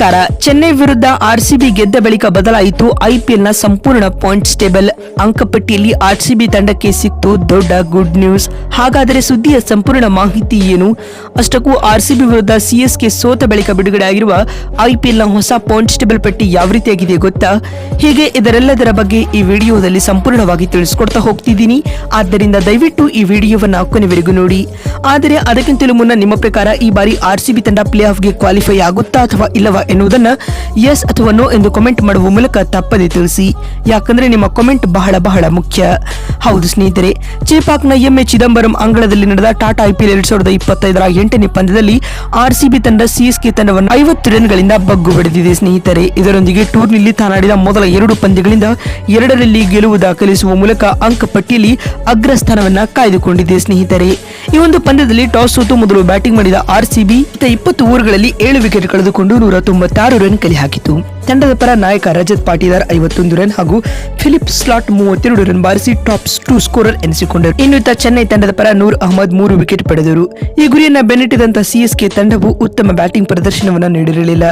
ನಮಸ್ಕಾರ ಚೆನ್ನೈ ವಿರುದ್ಧ ಆರ್ಸಿಬಿ ಗೆದ್ದ ಬಳಿಕ ಬದಲಾಯಿತು. ಐಪಿಎಲ್ನ ಸಂಪೂರ್ಣ ಪಾಯಿಂಟ್ಸ್ ಟೇಬಲ್. ಅಂಕಪಟ್ಟಿಯಲ್ಲಿ ಆರ್ಸಿಬಿ ತಂಡಕ್ಕೆ ಸಿಕ್ತು ದೊಡ್ಡ ಗುಡ್ ನ್ಯೂಸ್. ಹಾಗಾದರೆ ಸುದ್ದಿಯ ಸಂಪೂರ್ಣ ಮಾಹಿತಿ ಏನು? ಅಷ್ಟಕ್ಕೂ ಆರ್ಸಿಬಿ ವಿರುದ್ಧ ಸಿಎಸ್ಕೆ ಸೋತ ಬಳಿಕ ಬಿಡುಗಡೆ ಆಗಿರುವ ಐಪಿಎಲ್ನ ಹೊಸ ಪಾಯಿಂಟ್ಸ್ ಟೇಬಲ್ ಪಟ್ಟಿ ಯಾವ ರೀತಿಯಾಗಿದೆ ಗೊತ್ತಾ? ಹೀಗೆ? ಇದರೆಲ್ಲದರ ಬಗ್ಗೆ ಈ ವಿಡಿಯೋದಲ್ಲಿ ಸಂಪೂರ್ಣವಾಗಿ ತಿಳಿಸ್ಕೊಡ್ತಾ ಹೋಗ್ತಿದ್ದೀನಿ. ಆದ್ದರಿಂದ ದಯವಿಟ್ಟು ಈ ವಿಡಿಯೋವನ್ನು ಕೊನೆವರೆಗೂ ನೋಡಿ. ಆದರೆ ಅದಕ್ಕಿಂತಲೂ ಮುನ್ನ ನಿಮ್ಮ ಪ್ರಕಾರ ಈ ಬಾರಿ ಆರ್ಸಿಬಿ ತಂಡ ಪ್ಲೇ ಆಫ್ಗೆ ಕ್ವಾಲಿಫೈ ಆಗುತ್ತಾ ಅಥವಾ ಇಲ್ಲವಾ ಎನ್ನುವುದನ್ನ ಎಸ್ ಅಥವಾ ನೋ ಎಂದು ಕಮೆಂಟ್ ಮಾಡುವ ಮೂಲಕ ತಪ್ಪದೆ ತಿಳಿಸಿ. ಯಾಕಂದ್ರೆ ನಿಮ್ಮ ಕಮೆಂಟ್ ಬಹಳ ಬಹಳ ಮುಖ್ಯ. ಹೌದು ಸ್ನೇಹಿತರೆ ಚೇಪಾಕ್ನ ಎ ಚಿದಂಬರಂ ಅಂಗಳದಲ್ಲಿ ನಡೆದ ಟಾಟಾ ಐಪಿಎಲ್ ಎರಡ್ ಸಾವಿರದ ಇಪ್ಪತ್ತೈದರ ಎಂಟನೇ ಪಂದ್ಯದಲ್ಲಿ ಆರ್ಸಿಬಿ ತಂಡ ಸಿಎಸ್ಕೆ ತಂಡವನ್ನು ಐವತ್ತು ರನ್ಗಳಿಂದ ಬಗ್ಗು ಬಡಿದಿದೆ ಸ್ನೇಹಿತರೆ. ಇದರೊಂದಿಗೆ ಟೂರ್ನಿಯಲ್ಲಿ ತಾನಾಡಿದ ಮೊದಲ ಎರಡು ಪಂದ್ಯಗಳಿಂದ ಎರಡರಲ್ಲಿ ಗೆಲುವು ದಾಖಲಿಸುವ ಮೂಲಕ ಅಂಕ ಪಟ್ಟಿಯಲ್ಲಿ ಅಗ್ರಸ್ಥಾನವನ್ನ ಕಾಯ್ದುಕೊಂಡಿದೆ ಸ್ನೇಹಿತರೆ. ಈ ಒಂದು ಪಂದ್ಯದಲ್ಲಿ ಟಾಸ್ ಸೋತು ಮೊದಲು ಬ್ಯಾಟಿಂಗ್ ಮಾಡಿದ ಆರ್ಸಿಬಿ ಇಪ್ಪತ್ತು ಓವರ್ಗಳಲ್ಲಿ ಏಳು ವಿಕೆಟ್ ಕಳೆದುಕೊಂಡು ನೂರ ತೊಂಬತ್ತಾರು ರನ್ ಕಲೆ ಹಾಕಿತು. ತಂಡದ ಪರ ನಾಯಕ ರಜತ್ ಪಾಟೀದಾರ್ ಐವತ್ತೊಂದು ರನ್ ಹಾಗೂ ಫಿಲಿಪ್ ಸ್ಲಾಟ್ ಮೂವತ್ತೆರಡು ರನ್ ಬಾರಿಸಿ ಟಾಪ್ ಟೂ ಸ್ಕೋರರ್ ಎನಿಸಿಕೊಂಡರು. ಇನ್ನು ಚೆನ್ನೈ ತಂಡದ ಪರ ನೂರ್ ಅಹಮದ್ ಮೂರು ವಿಕೆಟ್ ಪಡೆದರು. ಈ ಗುರಿಯನ್ನು ಬೆನ್ನಟ್ಟಿದಂತ ಸಿಎಸ್ಕೆ ತಂಡವು ಉತ್ತಮ ಬ್ಯಾಟಿಂಗ್ ಪ್ರದರ್ಶನವನ್ನು ನೀಡಿರಲಿಲ್ಲ.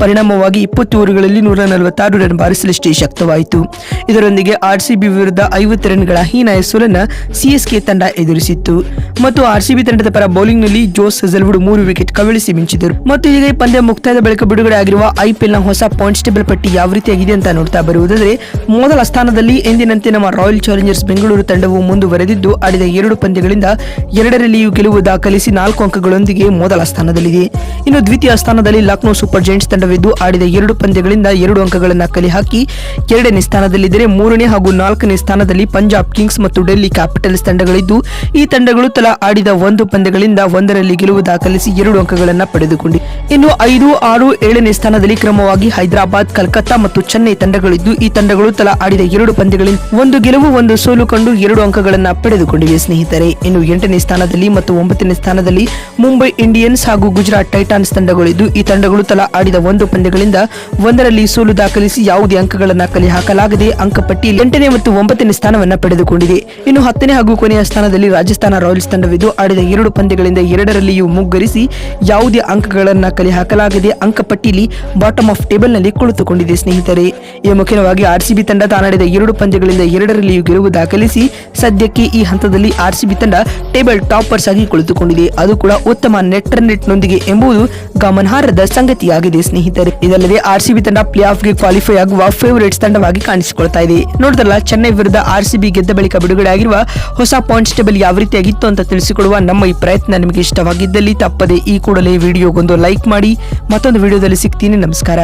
ಪರಿಣಾಮವಾಗಿ ಇಪ್ಪತ್ತು ಓವರ್ಗಳಲ್ಲಿ ನೂರ ನಲವತ್ತಾರು ರನ್ ಬಾರಿಸಲಷ್ಟೇ ಶಕ್ತವಾಯಿತು. ಇದರೊಂದಿಗೆ ಆರ್ಸಿಬಿ ವಿರುದ್ಧ ಐವತ್ತು ರನ್ಗಳ ಹೀನಾಯ ಸೋಲನ್ನು ಸಿಎಸ್ಕೆ ತಂಡ ಎದುರಿಸಿತ್ತು. ಮತ್ತು ಆರ್ಸಿಬಿ ತಂಡದ ಪರ ಬೌಲಿಂಗ್ನಲ್ಲಿ ಜೋಸ್ ಹೆಸಲ್ವುಡ್ ಮೂರು ವಿಕೆಟ್ ಕಬಳಿಸಿ ಮಿಂಚಿದರು. ಮತ್ತು ಈಗ ಪಂದ್ಯ ಮುಕ್ತಾಯದ ಬಳಿಕ ಬಿಡುಗಡೆ ಆಗಿರುವ ಐಪಿಎಲ್ನ ಹೊಸ ಪಾಯಿಂಟ್ಸ್ ಟೇಬಲ್ ಪಟ್ಟಿ ಯಾವ ರೀತಿಯಾಗಿದೆ ಅಂತ ನೋಡ್ತಾ ಬರುವುದಾದರೆ, ಮೊದಲ ಸ್ಥಾನದಲ್ಲಿ ಎಂದಿನಂತೆ ನಮ್ಮ ರಾಯಲ್ ಚಾಲೆಂಜರ್ಸ್ ಬೆಂಗಳೂರು ತಂಡವು ಮುಂದುವರೆದಿದ್ದು, ಆಡಿದ ಎರಡು ಪಂದ್ಯಗಳಿಂದ ಎರಡರಲ್ಲಿಯೂ ಗೆಲುವು ದಾಖಲಿಸಿ ನಾಲ್ಕು ಅಂಕಗಳೊಂದಿಗೆ ಮೊದಲ ಸ್ಥಾನದಲ್ಲಿದೆ. ಇನ್ನು ದ್ವಿತೀಯ ಸ್ಥಾನದಲ್ಲಿ ಲಕ್ನೋ ಸೂಪರ್ ಜೈಂಟ್ಸ್ ತಂಡವಿದ್ದು, ಆಡಿದ ಎರಡು ಪಂದ್ಯಗಳಿಂದ ಎರಡು ಅಂಕಗಳನ್ನು ಕಲೆ ಹಾಕಿ ಎರಡನೇ ಸ್ಥಾನದಲ್ಲಿದ್ದರೆ ಮೂರನೇ ಹಾಗೂ ನಾಲ್ಕನೇ ಸ್ಥಾನದಲ್ಲಿ ಪಂಜಾಬ್ ಕಿಂಗ್ಸ್ ಮತ್ತು ಡೆಲ್ಲಿ ಕ್ಯಾಪಿಟಲ್ಸ್ ತಂಡಗಳಿದ್ದು, ಈ ತಂಡಗಳು ತಲಾ ಆಡಿದ ಒಂದು ಪಂದ್ಯಗಳಿಂದ ಒಂದರಲ್ಲಿ ಗೆಲುವು ದಾಖಲಿಸಿ ಎರಡು ಅಂಕಗಳನ್ನು ಪಡೆದುಕೊಂಡಿವೆ. ಇನ್ನು ಐದು, ಆರು, ಏಳನೇ ಸ್ಥಾನದಲ್ಲಿ ಕ್ರಮವಾಗಿ ಹೈದರಾಬಾದ್ ಕಲ್ಕತ್ತಾ ಮತ್ತು ಚೆನ್ನೈ ತಂಡಗಳಿದ್ದು, ಈ ತಂಡಗಳು ತಲಾ ಆಡಿದ ಎರಡು ಪಂದ್ಯಗಳಲ್ಲಿ ಒಂದು ಗೆಲುವು, ಒಂದು ಸೋಲು ಕಂಡು ಎರಡು ಅಂಕಗಳನ್ನು ಪಡೆದುಕೊಂಡಿವೆ ಸ್ನೇಹಿತರೆ. ಇನ್ನು ಎಂಟನೇ ಸ್ಥಾನದಲ್ಲಿ ಮತ್ತು ಒಂಬತ್ತನೇ ಸ್ಥಾನದಲ್ಲಿ ಮುಂಬೈ ಇಂಡಿಯನ್ಸ್ ಹಾಗೂ ಗುಜರಾತ್ ಟೈಟಾನ್ಸ್ ತಂಡಗಳಿದ್ದು, ಈ ತಂಡಗಳು ತಲಾ ಆಡಿದ ಒಂದು ಪಂದ್ಯಗಳಿಂದ ಒಂದರಲ್ಲಿ ಸೋಲು ದಾಖಲಿಸಿ ಯಾವುದೇ ಅಂಕಗಳನ್ನು ಕಲೆ ಹಾಕಲಾಗದೆ ಅಂಕಪಟ್ಟಿಯಲ್ಲಿ ಎಂಟನೇ ಮತ್ತು ಒಂಬತ್ತನೇ ಸ್ಥಾನವನ್ನು ಪಡೆದುಕೊಂಡಿದೆ ಇನ್ನು ಹತ್ತನೇ ಹಾಗೂ ಕೊನೆಯ ಸ್ಥಾನದಲ್ಲಿ ರಾಜಸ್ಥಾನ ರಾಯಲ್ಸ್ ತಂಡವಿದ್ದು, ಆಡಿದ ಎರಡು ಪಂದ್ಯಗಳಿಂದ ಎರಡರಲ್ಲಿಯೂ ಮುಗ್ಗರಿಸಿ ಯಾವುದೇ ಅಂಕಗಳನ್ನು ಕಲೆ ಹಾಕಲಾಗದೆ ಅಂಕಪಟ್ಟಿಯಲ್ಲಿ ಬಾಟಮ್ ಆಫ್ ಟೇಬಲ್ನಲ್ಲಿ ಕುಳಿತುಕೊಂಡಿದೆ, ಸ್ನೇಹಿತರೆ. ಈ ಮುಖ್ಯವಾಗಿ ಆರ್ಸಿಬಿ ತಂಡ ತಾನಾಡಿದ ಎರಡು ಪಂದ್ಯಗಳಿಂದ ಎರಡರಲ್ಲಿಯೂ ಗೆಲುವು ದಾಖಲಿಸಿ, ಸದ್ಯಕ್ಕೆ ಈ ಹಂತದಲ್ಲಿ ಆರ್ಸಿಬಿ ತಂಡ ಟೇಬಲ್ ಟಾಪರ್ಸ್ ಆಗಿ ಕುಳಿತುಕೊಂಡಿದೆ. ಅದು ಕೂಡ ಉತ್ತಮ ನೆಟ್ ನೆಟ್ ನೊಂದಿಗೆ ಎಂಬುದು ಗಮನಾರ್ಹದ ಸಂಗತಿಯಾಗಿದೆ, ಸ್ನೇಹಿತರೆ. ಇದಲ್ಲದೆ ಆರ್ಸಿಬಿ ತಂಡ ಪ್ಲೇ ಆಫ್ಗೆ ಕ್ವಾಲಿಫೈ ಆಗುವ ಫೇವರೇಟ್ಸ್ ತಂಡವಾಗಿ ಕಾಣಿಸಿಕೊಳ್ತಾ ಇದೆ. ನೋಡಿದ್ರಲ್ಲ ಚೆನ್ನೈ ವಿರುದ್ಧ ಆರ್ಸಿಬಿ ಗೆದ್ದ ಬಳಿಕ ಬಿಡುಗಡೆ ಆಗಿರುವ ಹೊಸ ಪಾಯಿಂಟ್ಸ್ ಟೇಬಲ್ ಯಾವ ರೀತಿಯಾಗಿತ್ತು ಅಂತ ತಿಳಿಸಿಕೊಡುವ ನಮ್ಮ ಈ ಪ್ರಯತ್ನ ನಿಮಗೆ ಇಷ್ಟವಾಗಿದ್ದಲ್ಲಿ ತಪ್ಪದೆ ಈ ಕೂಡಲೇ ವಿಡಿಯೋಗೊಂದು ಲೈಕ್ ಮಾಡಿ, ಮತ್ತೊಂದು ವಿಡಿಯೋದಲ್ಲಿ ಸಿಗ್ತೀನಿ. ನಮಸ್ಕಾರ.